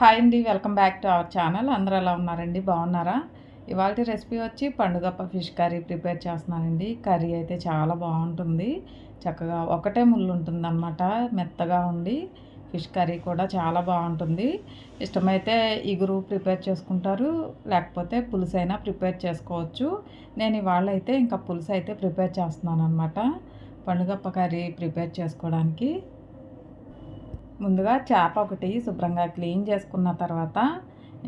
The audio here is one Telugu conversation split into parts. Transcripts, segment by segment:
హాయ్ అండి welcome back to our channel. అందరూ ఎలా ఉన్నారండి? బాగున్నారా? ఇవాళ రెసిపీ వచ్చి పండుగప్ప ఫిష్ కర్రీ ప్రిపేర్ చేస్తున్నానండి. కర్రీ అయితే చాలా బాగుంటుంది. చక్కగా ఒకటే ముళ్ళు ఉంటుందన్నమాట మెత్తగా ఉండి ఫిష్ కర్రీ కూడా చాలా బాగుంటుంది. ఇష్టమైతే ఇగురు ప్రిపేర్ చేసుకుంటారు లేకపోతే పులుసు అయినా ప్రిపేర్ చేసుకోవచ్చు. నేను ఇవాళ అయితే ఇంకా పులుసు అయితే ప్రిపేర్ చేస్తున్నాను అనమాట పండుగప్ప కర్రీ ప్రిపేర్ చేసుకోవడానికి. ముందుగా చేప ఒకటి శుభ్రంగా క్లీన్ చేసుకున్న తర్వాత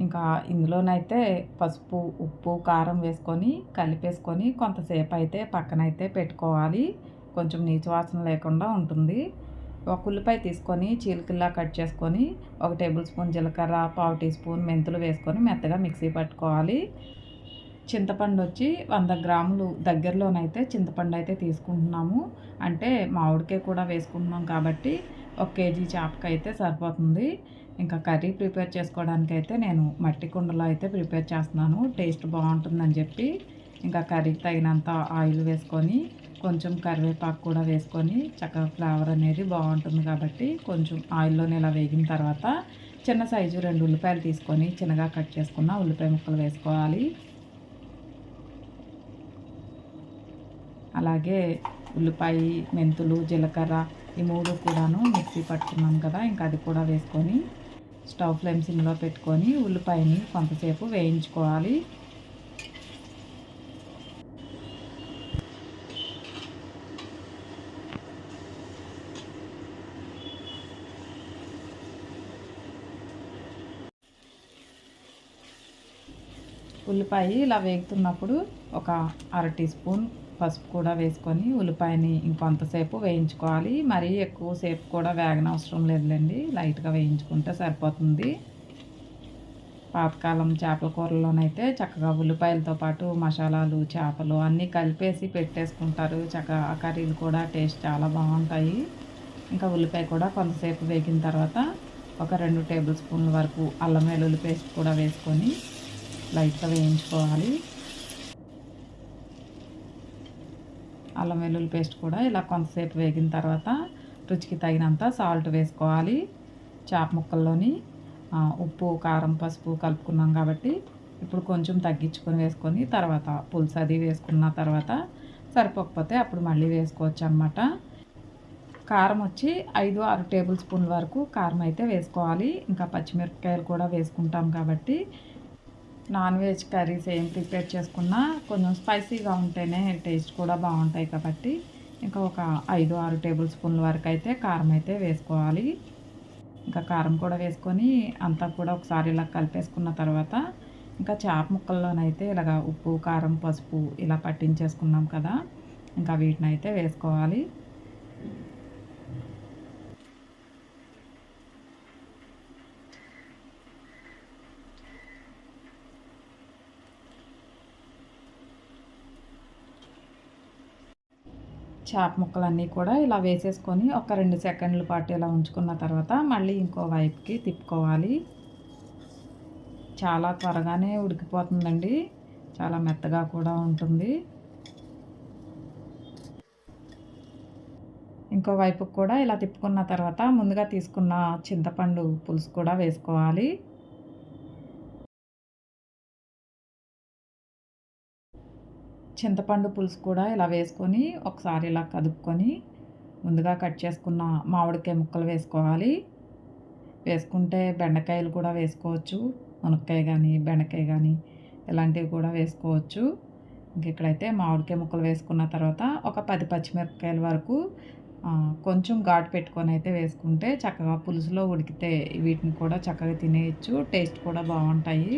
ఇంకా ఇందులోనైతే పసుపు ఉప్పు కారం వేసుకొని కలిపేసుకొని కొంతసేపు అయితే పక్కనైతే పెట్టుకోవాలి. కొంచెం నీచు వాసన లేకుండా ఉంటుంది. ఒక ఉల్లిపాయ తీసుకొని చీలికల్లా కట్ చేసుకొని ఒక టేబుల్ స్పూన్ జీలకర్ర పావు టీ స్పూన్ మెంతులు వేసుకొని మెత్తగా మిక్సీ పట్టుకోవాలి. చింతపండు వచ్చి వంద గ్రాములు దగ్గరలోనైతే చింతపండు అయితే తీసుకుంటున్నాము. అంటే మామిడికాయ కూడా వేసుకుంటున్నాం కాబట్టి ఒక కేజీ చేపకి అయితే సరిపోతుంది. ఇంకా కర్రీ ప్రిపేర్ చేసుకోవడానికి అయితే నేను మట్టి కుండలో అయితే ప్రిపేర్ చేస్తున్నాను. టేస్ట్ బాగుంటుందని చెప్పి ఇంకా కర్రీకి తగినంత ఆయిల్ వేసుకొని కొంచెం కరివేపాకు కూడా వేసుకొని చక్కగా ఫ్లేవర్ అనేది బాగుంటుంది కాబట్టి కొంచెం ఆయిల్లోనే ఇలా వేగిన తర్వాత చిన్న సైజు రెండు ఉల్లిపాయలు తీసుకొని చిన్నగా కట్ చేసుకున్న ఉల్లిపాయ ముక్కలు వేసుకోవాలి. అలాగే ఉల్లిపాయ మెంతులు జీలకర్ర ఈ మూడు కూడాను మిక్సీ పట్టుకున్నాం కదా ఇంకా అది కూడా వేసుకొని స్టవ్ ఫ్లేమ్ సిమ్లో పెట్టుకొని ఉల్లిపాయని కొంతసేపు వేయించుకోవాలి. ఉల్లిపాయ ఇలా వేగుతున్నప్పుడు ఒక అర టీ స్పూన్ పసుపు కూడా వేసుకొని ఉల్లిపాయని ఇంకొంతసేపు వేయించుకోవాలి. మరీ ఎక్కువసేపు కూడా వేగనవసరం లేదులేండి. లైట్గా వేయించుకుంటే సరిపోతుంది. పాతకాలం చేపల కూరలోనైతే చక్కగా ఉల్లిపాయలతో పాటు మసాలాలు చేపలు అన్నీ కలిపేసి పెట్టేసుకుంటారు. చక్కగా కర్రీలు కూడా టేస్ట్ చాలా బాగుంటాయి. ఇంకా ఉల్లిపాయ కూడా కొంతసేపు వేగిన తర్వాత ఒక రెండు టేబుల్ స్పూన్ల వరకు అల్లం వెల్లుల్లి పేస్ట్ కూడా వేసుకొని లైట్గా వేయించుకోవాలి. అల్లం వెల్లుల్లి పేస్ట్ కూడా ఇలా కొంతసేపు వేగిన తర్వాత రుచికి తగినంత సాల్ట్ వేసుకోవాలి. చేప ముక్కల్లోని ఉప్పు కారం పసుపు కలుపుకున్నాం కాబట్టి ఇప్పుడు కొంచెం తగ్గించుకొని వేసుకొని తర్వాత పులుసు అది వేసుకున్న తర్వాత సరిపోకపోతే అప్పుడు మళ్ళీ వేసుకోవచ్చు అనమాట కారం వచ్చి ఐదు ఆరు టేబుల్ స్పూన్ల వరకు కారం అయితే వేసుకోవాలి. ఇంకా పచ్చిమిరపకాయలు కూడా వేసుకుంటాం కాబట్టి నాన్ వెజ్ కర్రీస్ ఏం ప్రిపేర్ చేసుకున్నా కొంచెం స్పైసీగా ఉంటేనే టేస్ట్ కూడా బాగుంటాయి కాబట్టి ఇంకా ఒక ఐదు ఆరు టేబుల్ స్పూన్ల వరకు అయితే కారం అయితే వేసుకోవాలి. ఇంకా కారం కూడా వేసుకొని అంతా కూడా ఒకసారి ఇలా కలిపేసుకున్న తర్వాత ఇంకా చేప ముక్కల్లోనైతే ఇలాగ ఉప్పు కారం పసుపు ఇలా పట్టించేసుకున్నాం కదా. ఇంకా వీటిని అయితే వేసుకోవాలి. చేప ముక్కలన్నీ కూడా ఇలా వేసేసుకొని ఒక రెండు సెకండ్ల పాటు ఇలా ఉంచుకున్న తర్వాత మళ్ళీ ఇంకో వైపుకి తిప్పుకోవాలి. చాలా త్వరగానే ఉడికిపోతుందండి. చాలా మెత్తగా కూడా ఉంటుంది. ఇంకో వైపుకి కూడా ఇలా తిప్పుకున్న తర్వాత ముందుగా తీసుకున్న చింతపండు పులుసు కూడా వేసుకోవాలి. చింతపండు పులుసు కూడా ఇలా వేసుకొని ఒకసారి ఇలా కదుపుకొని ముందుగా కట్ చేసుకున్న మామిడికాయ ముక్కలు వేసుకోవాలి. వేసుకుంటే బెండకాయలు కూడా వేసుకోవచ్చు మునక్కాయ కానీ బెండకాయ కానీ ఇలాంటివి కూడా వేసుకోవచ్చు. ఇంకెక్కడైతే మామిడికాయ ముక్కలు వేసుకున్న తర్వాత ఒక పది పచ్చిమిరపకాయల వరకు కొంచెం ఘాటు పెట్టుకొని అయితే వేసుకుంటే చక్కగా పులుసులో ఉడికితే వీటిని కూడా చక్కగా తినేయచ్చు టేస్ట్ కూడా బాగుంటాయి.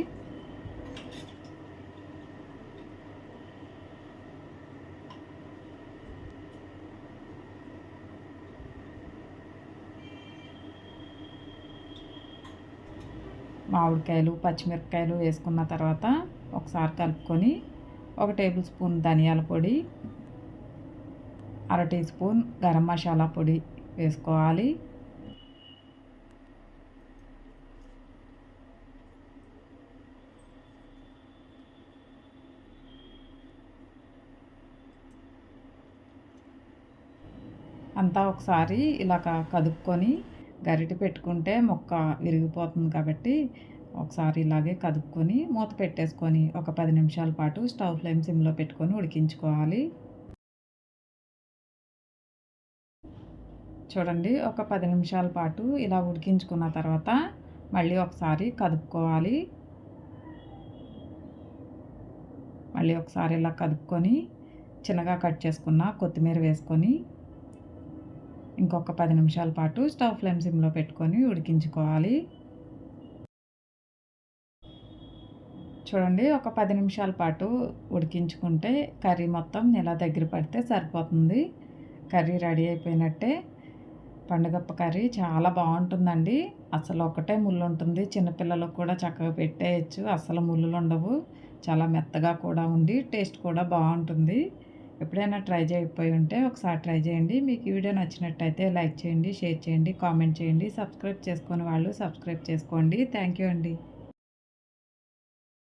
మామిడికాయలు పచ్చిమిరపకాయలు వేసుకున్న తర్వాత ఒకసారి కలుపుకొని ఒక టేబుల్ స్పూన్ ధనియాల పొడి అర టీ స్పూన్ గరం మసాలా పొడి వేసుకోవాలి. అంతా ఒకసారి ఇలాగ కదుపుకొని గరిటె పెట్టుకుంటే మొక్క విరిగిపోతుంది కాబట్టి ఒకసారి ఇలాగే కదుపుకొని మూత పెట్టేసుకొని ఒక పది నిమిషాల పాటు స్టవ్ ఫ్లేమ్ సిమ్లో పెట్టుకొని ఉడికించుకోవాలి. చూడండి ఒక పది నిమిషాల పాటు ఇలా ఉడికించుకున్న తర్వాత మళ్ళీ ఒకసారి కదుపుకోవాలి. మళ్ళీ ఒకసారి ఇలా కదుపుకొని చిన్నగా కట్ చేసుకున్న కొత్తిమీర వేసుకొని ఇంకొక పది నిమిషాల పాటు స్టవ్ ఫ్లేమ్ సిమ్లో పెట్టుకొని ఉడికించుకోవాలి. చూడండి ఒక పది నిమిషాల పాటు ఉడికించుకుంటే కర్రీ మొత్తం ఇలా దగ్గర పడితే సరిపోతుంది. కర్రీ రెడీ అయిపోయినట్టే. పండుగప్ప కర్రీ చాలా బాగుంటుందండి. అసలు ఒకటే ముళ్ళు ఉంటుంది. చిన్నపిల్లలకు కూడా చక్కగా పెట్టేయచ్చు. అసలు ముళ్ళులు ఉండవు. చాలా మెత్తగా కూడా ఉండి టేస్ట్ కూడా బాగుంటుంది. ఎప్పుడైనా ట్రై చేయకపోయి ఉంటే ఒకసారి ట్రై చేయండి. మీకు ఈ వీడియో నచ్చినట్టయితే లైక్ చేయండి షేర్ చేయండి కామెంట్ చేయండి. సబ్స్క్రైబ్ చేసుకుని వాళ్ళు సబ్స్క్రైబ్ చేసుకోండి. థ్యాంక్ యూ అండి.